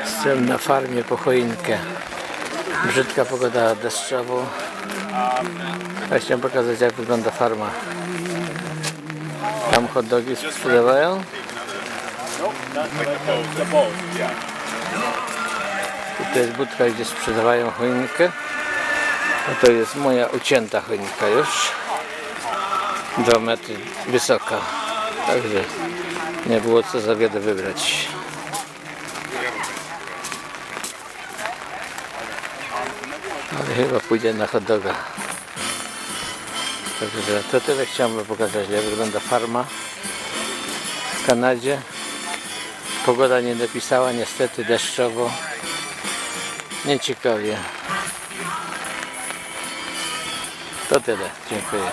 Jestem na farmie po choinkę. Brzydka pogoda deszczowo. Ja chciałem pokazać jak wygląda farma. Tam hot dogi sprzedawają. Tutaj jest budka, gdzie sprzedawają choinkę. A to jest moja ucięta choinka już. 2 metry wysoka. Także nie było co za wiele wybrać. Ale chyba pójdzie na hot doga. Także to tyle chciałem pokazać, jak wygląda farma w Kanadzie. Pogoda nie dopisała, niestety deszczowo. Nieciekawie. To tyle. Dziękuję.